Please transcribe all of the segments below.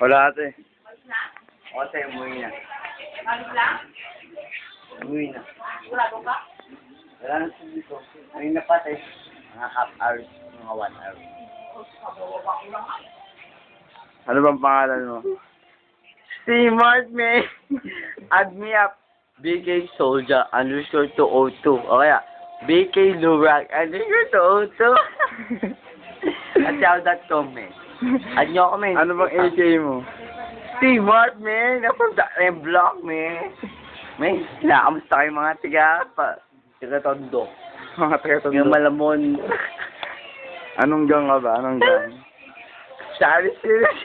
Wala ate. O ate, umuwi na. Umuwi na. Wala na sa dito. Ayun na pa ate. Mga half hours, mga one hour. Ano bang pangalan mo? Si Mark May. Add me up. BK Soldier underscore 202. O kaya, BK Lurak underscore 202. At yahoo.com, man. Add nyo ako, man. Ano bang AK mo? Si Mark, man. From the M block, man. Man, kinakamusta kayo mga tiga pa. Tiga Tondo. Mga taga Yung malamon. Anong gang ka ba? Anong gang? Sorry, serious.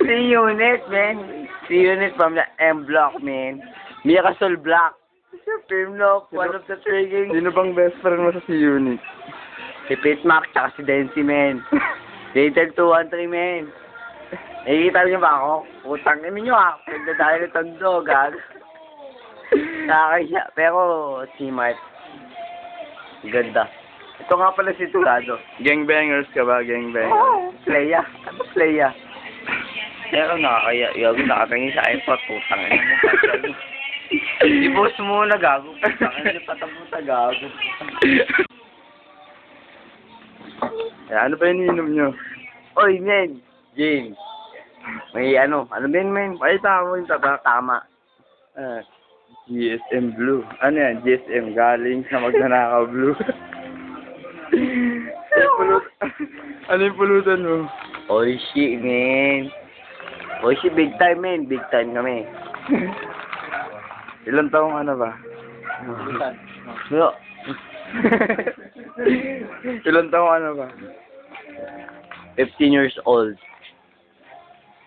si Unit, man. Si Unit from the M block, man. Mia Casol Black. Sa Primlock, one of the trigging. Sino bang best friend mo sa C-Unit? Si Pitmac, tsaka si Densi, man. Dated 213, man. Nakikita niyo ba ako? Utang ina niyo ah. Nagdadali ng tondo, gag. Nakakaya. Pero, si Mark. Ganda. Ito nga pala si Tulado. Gangbangers ka ba? Gangbangers? Oh, Playa. Ano playa? Pero nakakaya. Yago, nakatingin sa akin pa. Putang ina mo. boss mo na gago. Putang ina mo. Patabuta gago. Eh, ano ba yung ininom nyo? Oy, men. James. May ano. Ano ba yun, men? Ay, tama mo yung tabak. Tama. Ah, GSM Blue. Ano yan? GSM. Galing sa Magnanakaw Blue. ano yung pulut- ano yung pulutan mo? Oy, shit, men. Oy, shit, big time, men. Big time kami. Ilan taong ano ba? Yo. Ilan taong ano ba? 15 years old.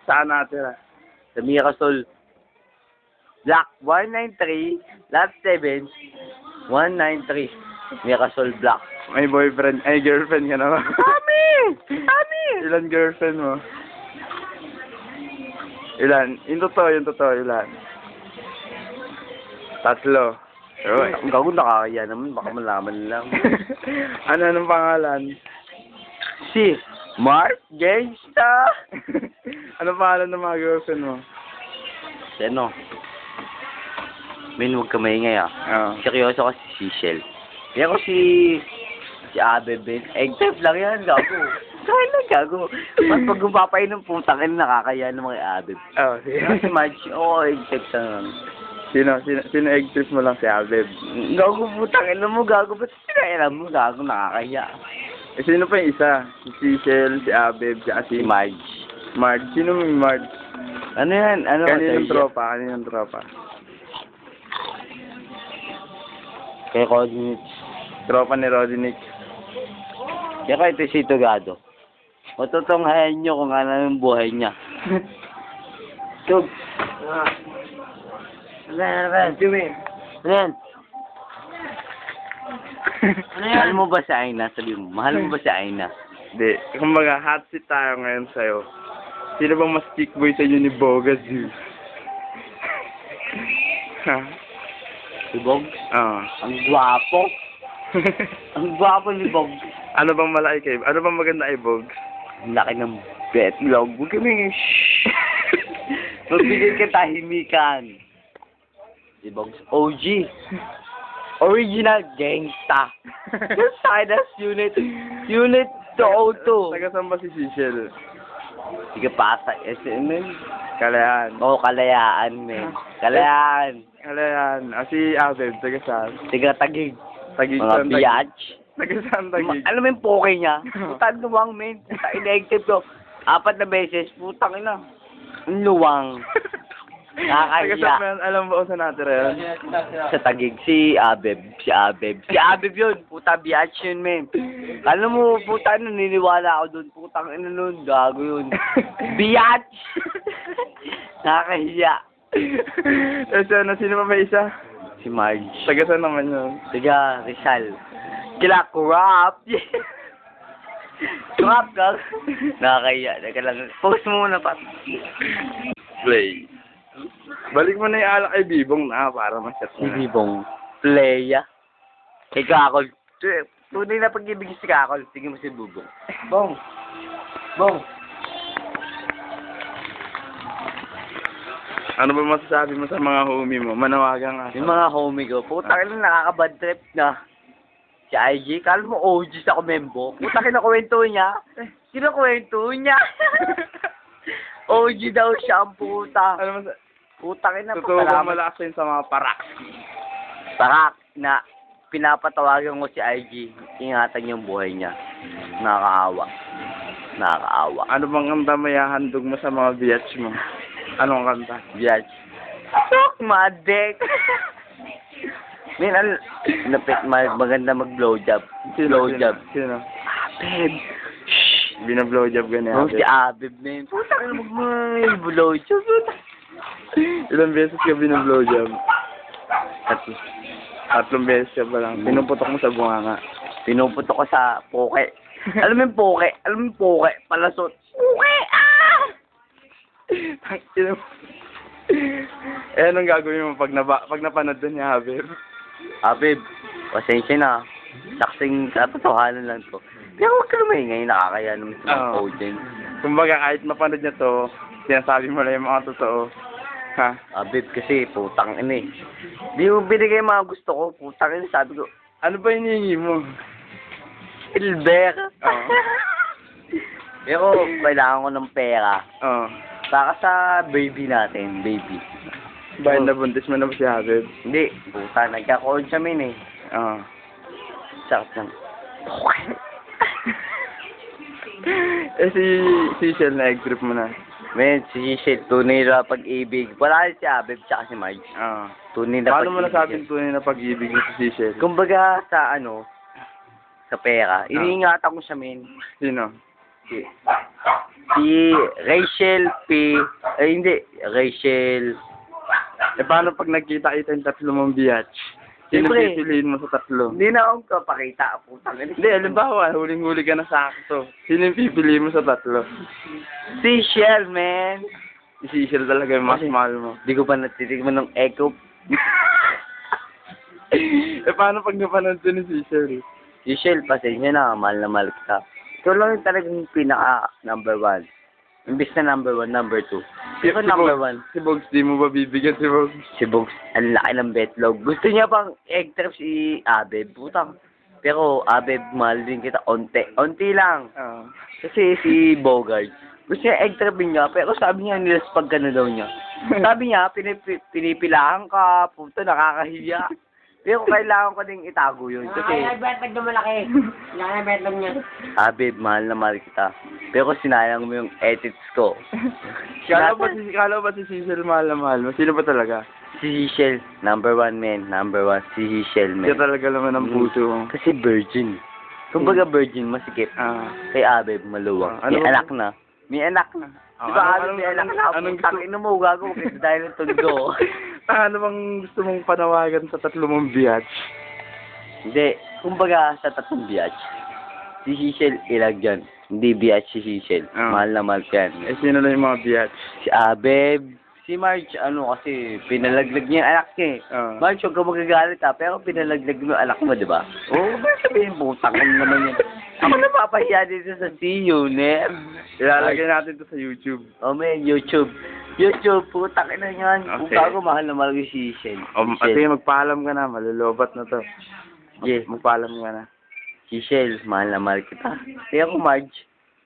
Saan natira? Sa Mia Casol. Block 193, lot 7, 193. Mia Casol Block. May boyfriend, ay girlfriend ka na ba? Mami! Mami! Ilan girlfriend mo? Ilan? Yung totoo, yung totoo, ilan? Tatlo. Pero, ang gago nakakaya naman, baka malaman lang. ano anong pangalan? si Mark Gangsta. anong pangalan ng mga girlfriend mo? Si ano? Min, huwag ka maingay ah. Oo. Seryoso kasi si Shell. Yan ko si... Si Abe Ben. Egg type lang yan, gago. Kaya lang, gago. Mas pag gumapay ng putang ina, nakakaya ng mga Abe. Oh, Yan si Marge, oo, egg type lang. Sino, sino, sino egg trip mo lang si Abeb? Gago, putang ina mo, gago. Ba't sinailan mo, gago, nakakaya. Eh, sino pa yung isa? Si Shell, si Abeb, si Si Marge. Marge. Sino yung Marge? Ano yan? Ano? Kaninong tropa? Kaninong tropa? Kay coordinates. Tropa ni Rodinick. Kaya kahit si Tugado. Matutunghayan nyo kung ano yung buhay niya. Tug. Ano yan? Ano yan? Ano yan? Ano yan? Mahal mo ba si Aina? Sabi mo, mahal mo ba si Aina? Hindi. Kumbaga, hot seat tayo ngayon sa'yo. Sino bang mas chick boy sa inyo ni Boga Zoo? Ha? Si Bog? Oo. Ang gwapo. Ang gwapo ni Bog. ano bang malaki kay Ano bang maganda kay Bog? Ang laki ng betlog. Huwag kami shhh. Magbigay ka tahimikan. Bog's OG. Original gangsta. Sinus unit. Unit 202. Taga saan ba si Cecil? Sige, pasa. SM. Kalayan. Oo, kalayaan, men. Kalayaan. Kalayan. Ah, si Abeb, taga saan? Tiga tagig. Tagig Mga saan, biatch. Taga saan, Tagig? Ma- alam mo yung poke niya? Putang luwang, men. Putang inactive ko. Apat na beses. Putang ina. Ang luwang. Taga ba yan? Alam mo kung saan natira yan? Sa tagig, si Abeb. Si Abeb. Si Abeb yun. Puta biatch yun, men. Alam mo, puta, naniniwala ako doon. Putang ina nun. Gago yun. Biatch! Nakakahiya. Eh, saan? Sino pa ba isa? Si Marge. Taga saan naman yun? Tiga, Rizal. Kila Kurap. Kurap ka. Nakakaya. Teka lang. Post mo muna pa. Play. Balik mo na yung alak kay Bibong na para ma-shot Si na. Bibong. Playa. Kay Kakol. Tunay na pag-ibig si Kakol. Tingin mo si Bubong. Bong. Bong, Ano ba masasabi mo sa mga homie mo? Manawagan nga. yung mga homie ko, puta ka na nakakabad trip na. Si IG, kala mo OG sa komembo. Puta ka na kwento niya. Sino kwento niya? OG daw siya ang puta. Ano mas Puta ka na Totoo ba malakas yun sa mga parak? Tarak na pinapatawagan ko si IG. Ingatan yung buhay niya. Nakakaawa. Nakakaawa. Ano bang kanta may hahandog mo sa mga biatch mo? Anong kanta? Biatch. Sok madek. Min, al, napit, mag, maganda mag-blowjob. Blowjob. Sino? Abib. Bina-blowjob ka niya. Oh, si Abib, men. Puta ka mag mag-blowjob. Ilang beses ka bina-blowjob? At Tatlong beses ka pa lang. Pinuputok mo sa bunganga. pinuputok ko sa poke. Alam mo yung poke? Alam mo yung poke? Palasot. Poke! Ah! Eh, anong gagawin mo pag, naba, pag napanood doon niya, Habib? Abib, pasensya na. Saksing katotohanan lang to. Pero huwag ka lumay ngayon, nakakaya naman sa mga Oo. audience. Kumbaga, kahit mapanood niya to, sinasabi mo lang yung mga totoo. Ha? Abib kasi, putang ina eh. Di mo binigay yung mga gusto ko, putang ina. Sabi ko, Ano ba hinihingi mo? Silver. Oo. Pero kailangan ko ng pera. Oo. Para sa baby natin, baby. Bayan na buntis mo na ba si Habib? Hindi, puta, nagka-cold siya min eh. Oo. Sakit ng... eh, si, si Shell na egg trip mo na. Men, si Shit, tunay na pag-ibig. Wala rin si Abib, tsaka si Marge. Oo. Tunay na Paano mo nasabing tunay na pag-ibig mo si Cecil? Kumbaga sa ano, sa pera, iniingatan ko siya, men. Sino? Si, si Rachel P. Ay, hindi. Rachel. Eh, paano pag nagkita-kita yung tatlo mong biatch? Sino Siyempre. pipiliin mo sa tatlo? Hindi na akong kapakita. Putang ina. Hindi, halimbawa, huling-huli ka na sakto. Sino yung pipiliin mo sa tatlo? Si Shell, man. Si Cecil talaga yung mas Kasi- mahal mo. Hindi ko pa natitigman ng echo. eh, paano pag napanood ko ni Cecil? Si Shell, pasensya na. Mahal na mahal kita. Ito lang yung talagang pinaka number one. Imbis na number one, number two. Ito number Bogs- one. Si Bogs, di mo ba bibigyan si Bogs? Si Bugs, ang laki ng betlog. Gusto niya pang egg trap si Abeb. Putang. Pero Abeb, mahal din kita. Onte. Onti lang. Oo. Kasi si Bogart, gusto niya egg trap niya, pero sabi niya nilaspag ka na daw niya. Sabi niya, pinip pinipilahan ka, puto, nakakahiya. Pero kailangan ko ding itago yun. Kasi... Kasi, Ay, betlog na malaki. Laki na betlog niya. Abeb, mahal na mahal kita. Pero sinayang mo yung edits ko. Kala ba si, kala ba si Cecil mahal na mahal mo? Sino ba talaga? Si Shell, number one man, number one, si Siya man. talaga naman ang puso mo. Kasi virgin. Kumbaga virgin, masikip. Ah. Kay Abeb, maluwang. Ah, ano May ba- anak na. May anak na. Ah, Di ba, anong- Abeb, may anak na? anong gusto- ina mo, gago, kasi dahil ng tundo. ano bang gusto mong panawagan sa tatlo mong biatch? Hindi, kumbaga sa tatlong biatch, si Cecil ilag dyan. Hindi biatch si Cecil. Ah. Mahal na mahal yan. Eh, sino na yung mga biatch? Si Abeb, si Marge, ano kasi, pinalaglag niya yung anak niya eh. Ah. Marge, huwag ka magagalit ha, pero pinalaglag mo yung anak mo, di ba? Oo, oh, ba sabihin, putang ano naman yun. Ako napapahiya dito sa CU, ne? Ilalagay natin to sa YouTube. Oh, man, YouTube. YouTube, putang ina yan. Kung Okay. bago, mahal na mahal ko si Cecil. O, kasi magpaalam ka na, malulobat na to. Yeah. Magpaalam ka na. Cecil, mahal na mahal kita. Kaya ako, Marge,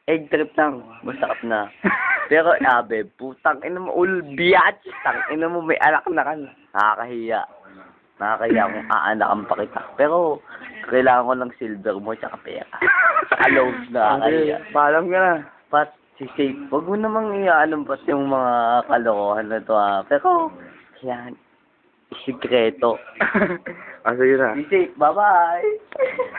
egg trip lang. Masakap na. Pero, abe, putang ina mo, ul, biatch. Tang ina mo, may anak na ka. na. Nakakahiya. Nakakahiya kung aanakan pa kita. Pero, kailangan ko ng silver mo tsaka pera. Saka loads na nakakahiya. Okay, paalam ka na. Pat, si Safe, wag mo namang iaalam pat yung mga kalokohan na to ha. Pero, yan, sikreto. ah, sige na. Si bye-bye!